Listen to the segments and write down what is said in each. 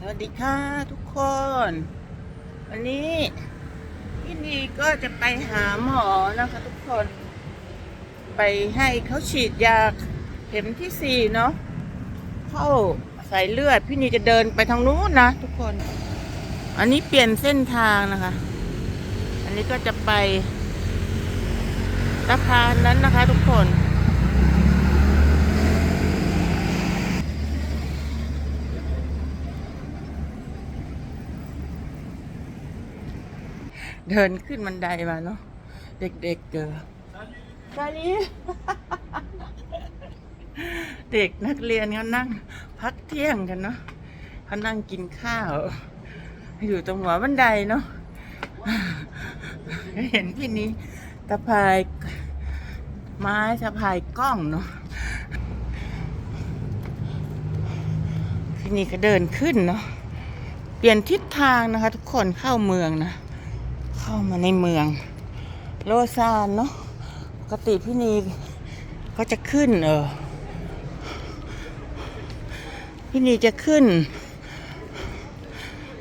สวัสดีค่ะทุกคน วันนี้พี่นีก็จะไปหาหมอนะคะทุกคน ไปให้เขาฉีดยาเข็มที่สี่เนาะเข้าใส่เลือด พี่นีจะเดินไปทางนู้นนะทุกคน อันนี้เปลี่ยนเส้นทางนะคะ อันนี้ก็จะไปสะพานนั้นนะคะทุกคน เดินขึ้นบันไดมาเนาะเด็กๆเจอซาลีเด็กนักเรียนเขานั่งพักเที่ยงกันเนาะเขานั่งกินข้าว อยู่ตรงหัวบันไดเนาะเห็นพี่นี้ตะพายไม้สะพายกล้องเนาะพี่นี่ก็เดินขึ้นเนาะ เปลี่ยนทิศทางนะคะ ทุกคนเข้าเมืองนะ เข้ามาในเมือง โลซานเนาะปกติพี่นีก็จะขึ้นเออพี่นีจะขึ้น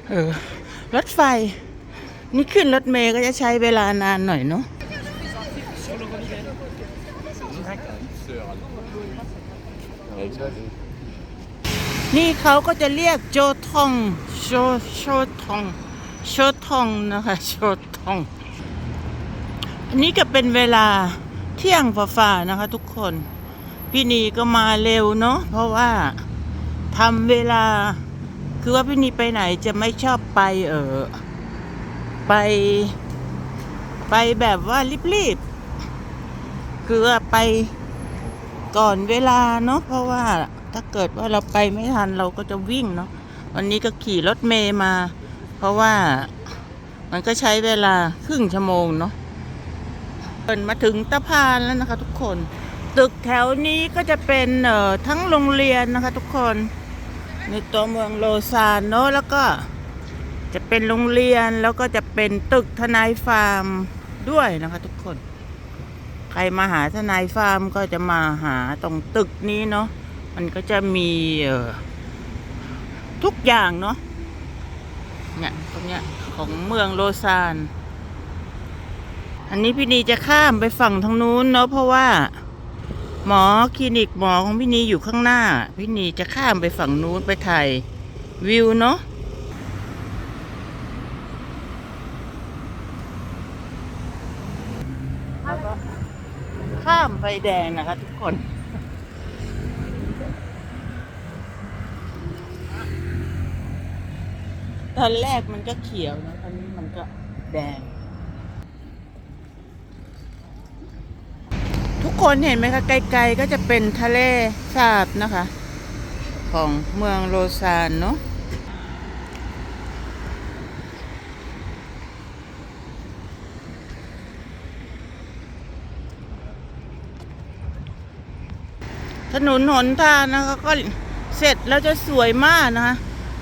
เออรถไฟ นี่ขึ้นรถเมย์ก็จะใช้เวลานานหน่อยเนาะนี่เขาก็จะเรียกโจทองโชโชทองโชทองนะคะโชท องอันนี้ก็เป็นเวลาเที่ยงฝ่าๆนะคะ ทุกคน พี่นีก็มาเร็วเนาะเพราะว่าทำเวลา คือว่าพี่นีไปไหนจะไม่ชอบไปเออไป ไปแบบว่ารีบๆ คือว่าไปก่อนเวลาเนาะเพราะว่าถ้าเกิดว่าเราไปไม่ทันเราก็จะวิ่งเนาะวันนี้ก็ขี่รถเมย์มา เพราะว่า มันก็ใช้เวลาครึ่งชั่วโมงเนาะเดินมาถึงตะพานแล้วนะคะ ทุกคน ตึกแถวนี้ก็จะเป็นเอ่อทั้งโรงเรียนนะคะ ทุกคน ในตัวเมืองโลซานเนาะแล้วก็จะเป็นโรงเรียนแล้วก็จะเป็นตึกทนายฟาร์มด้วยนะคะ ทุกคน ใครมาหาทนายฟาร์มก็จะมาหาตรงตึกนี้เนาะมันก็จะมีเอ่อทุกอย่างเนาะเนี่ยตรงเนี้ย ของเมืองโลซาน อันนี้พี่นีจะข้ามไปฝั่งทางนู้นเนาะเพราะว่า หมอคลินิกหมอของพี่นีอยู่ข้างหน้า พี่นีจะข้ามไปฝั่งนู้นไปถ่ายวิวเนาะแล้วก็ข้ามไฟแดงนะคะทุกคน ตอนแรกมันก็เขียวนะตอนนี้มันก็แดง ทุกคนเห็นไหมคะ ไกลๆก็จะเป็นทะเลสาบนะคะ ของเมืองโรซานเนาะถนนหนทางนะคะก็เสร็จแล้วจะสวยมากนะคะ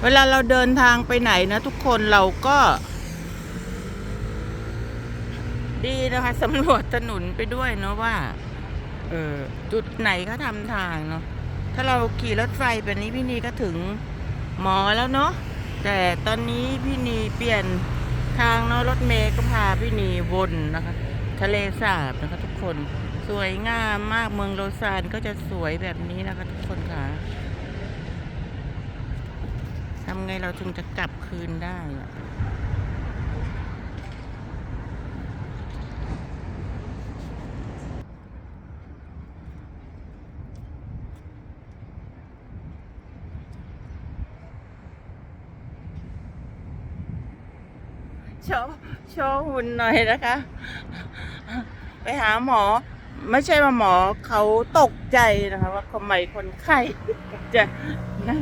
เวลาเราเดินทางไปไหนนะทุกคนเราก็ ดีนะคะสำรวจถนนไปด้วยเนาะว่า เออจุดไหนเขาทำทางเนาะถ้าเราขี่รถไฟแบบนี้พี่นีก็ถึงหมอแล้วเนาะแต่ตอนนี้พี่นีเปลี่ยนทางเนาะรถเมย์ก็พาพี่นีวนนะคะ ทะเลสาบนะคะทุกคนสวยงามมากเมืองโลซานก็จะสวยแบบนี้นะคะทุกคนค่ะ ทำไงเราถึงจะกลับคืนได้อะโชว์โชว์หุ่นหน่อยนะคะ ไปหาหมอ ไม่ใช่ว่าหมอเขาตกใจนะคะ ว่าทำไมคนไข้จะน่า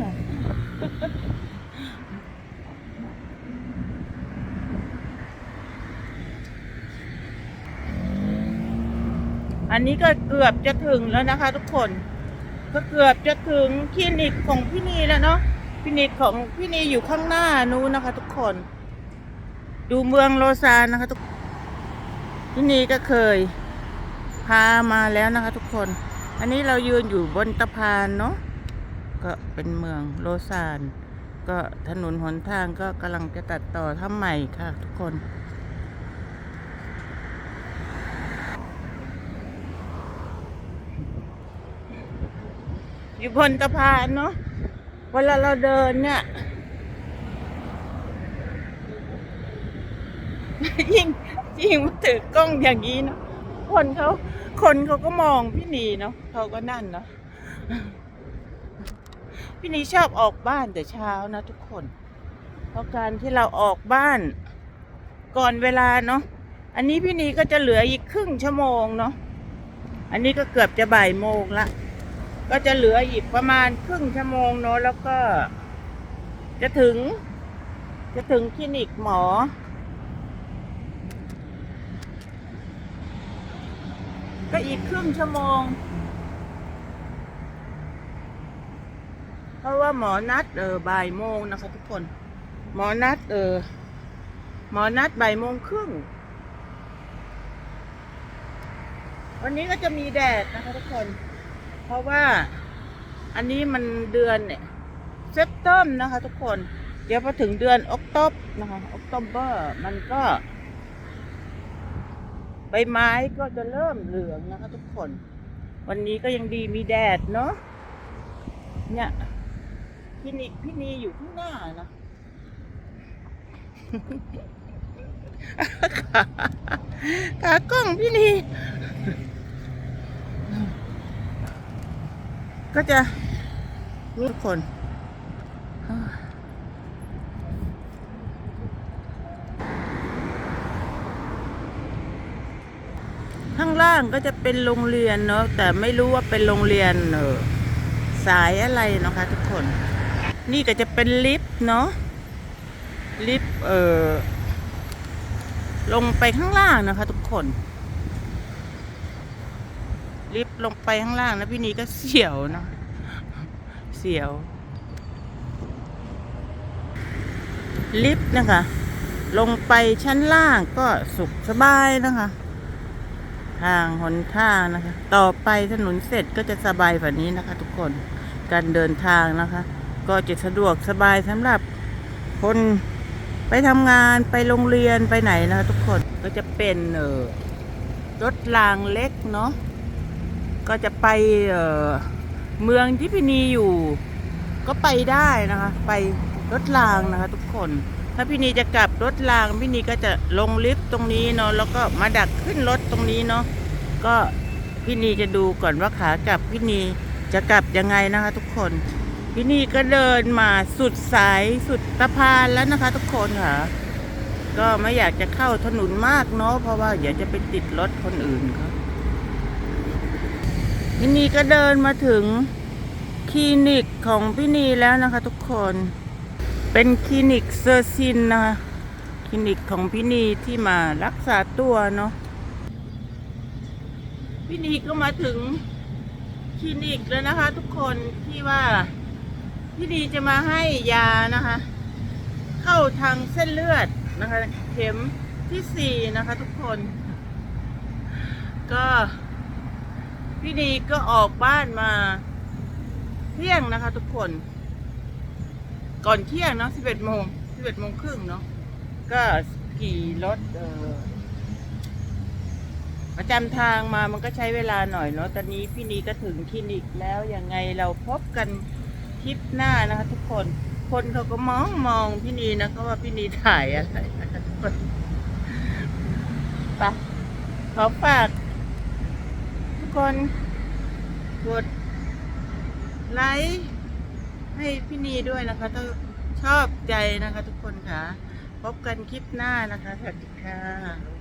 อันนี้ก็เกือบจะถึงแล้วนะคะ ทุกคน ก็เกือบจะถึงคลินิกของพี่นีแล้วเนาะคลินิกของพี่นีอยู่ข้างหน้านู้นนะคะ ทุกคน ดูเมืองโลซานนะคะ ทุกพี่นีก็เคย พามาแล้วนะคะ ทุกคน อันนี้เรายืนอยู่บนตะพานเนาะก็เป็นเมืองโลซานก็ถนนหนทางก็กำลังจะตัดต่อทำใหม่ค่ะ ทุกคน อยู่บนสะพานเนาะเวลาเราเดินเนี่ยยิ่งยิ่งมาถือกล้องอย่างนี้เนาะคนเขาคนเขาก็มองพี่นีเนาะเขาก็นั่นเนาะพี่นีชอบออกบ้านแต่เช้านะทุกคน เพราะการที่เราออกบ้าน ก่อนเวลาเนาะอันนี้พี่นีก็จะเหลืออีกครึ่งชั่วโมงเนาะอันนี้ก็เกือบจะบ่ายโมงละ ก็จะเหลืออีกประมาณครึ่งชั่วโมงเนาะแล้วก็ จะถึง จะถึงคลินิกหมอ ก็อีกครึ่งชั่วโมง เพราะว่าหมอนัดเออบ่ายโมงนะคะทุกคน หมอนัดเออหมอนัดบ่ายโมงครึ่งวันนี้ก็จะมีแดดนะคะทุกคน เพราะว่าอันนี้มันเดือนเนี่ยเซปเตมนะคะ ทุกคน เดี๋ยวพอถึงเดือนออกตบนะคะออกตบเบอร์มันก็ ใบไม้ก็จะเริ่มเหลืองนะคะ ทุกคน วันนี้ก็ยังดีมีแดดเนาะเนี่ยพี่นีพี่นีอยู่ข้างหน้านะขากล้องพี่นี ก็จะมีทุกคนข้างล่างก็จะเป็นโรงเรียนเนาะแต่ไม่รู้ว่าเป็นโรงเรียนเออสายอะไรนะคะทุกคน นี่ก็จะเป็นลิฟต์เนาะลิฟต์เออลงไปข้างล่างนะคะทุกคน ลิฟต์ลงไปข้างล่างนะพี่นีก็เสียวเนาะเสียว ลิฟต์นะคะ ลงไปชั้นล่างก็สุขสบายนะคะ ทางหนทางนะคะ ต่อไปถนนเสร็จก็จะสบายกว่านี้นะคะ ทุกคนการเดินทางนะคะ ก็จะสะดวกสบายสำหรับคนไปทำงานไปโรงเรียนไปไหนนะคะทุกคนก็จะเป็นเออรถรางเล็กเนาะ ก็จะไปเเมืองที่พี่นีอยู่ ก็ไปได้นะคะ ไปรถรางนะคะ ทุกคน ถ้าพี่นีจะกลับรถรางพี่นีก็จะลงลิฟต์ตรงนี้เนาะแล้วก็มาดักขึ้นรถตรงนี้เนาะก็พี่นีจะดูก่อนว่าขากลับพี่นีจะกลับยังไงนะคะ ทุกคนพี่นีก็เดินมาสุดสายสุดสะพานแล้วนะคะ ทุกคนค่ะก็ไม่อยากจะเข้าถนนมากเนาะเพราะว่าเดี๋ยวจะไปติดรถคนอื่นเขา พี่นีก็เดินมาถึงคลินิกของพี่นีแล้วนะคะทุกคน เป็นคลินิกเซอร์ซินนะคะคลินิกของพี่นีที่มารักษาตัวเนาะพี่นีก็มาถึงคลินิกแล้วนะคะ ทุกคนที่ว่าพี่นีจะมาให้ยานะคะ เข้าทางเส้นเลือดนะคะ เข็มที่สี่นะคะ ทุกคน ก็ พี่นีก็ออกบ้านมา เที่ยงนะคะ ทุกคน ก่อนเที่ยงเนาะสิบเอ็ดโมงสิบเอ็ดโมงครึ่งเนาะก็ขี่รถเออประจำทางมามันก็ใช้เวลาหน่อยเนาะตอนนี้พี่นีก็ถึงคลินิกแล้วยังไงเราพบกันคลิปหน้านะคะ ทุกคน คนเขาก็มองมองพี่นีนะก็ว่าพี่นีถ่ายอะไรนะคะทุกคนไปขอฝากทุก คน กดไลค์ให้พี่นีด้วยนะคะ ถ้าชอบใจนะคะทุกคนค่ะ พบกันคลิปหน้านะคะ สวัสดีค่ะ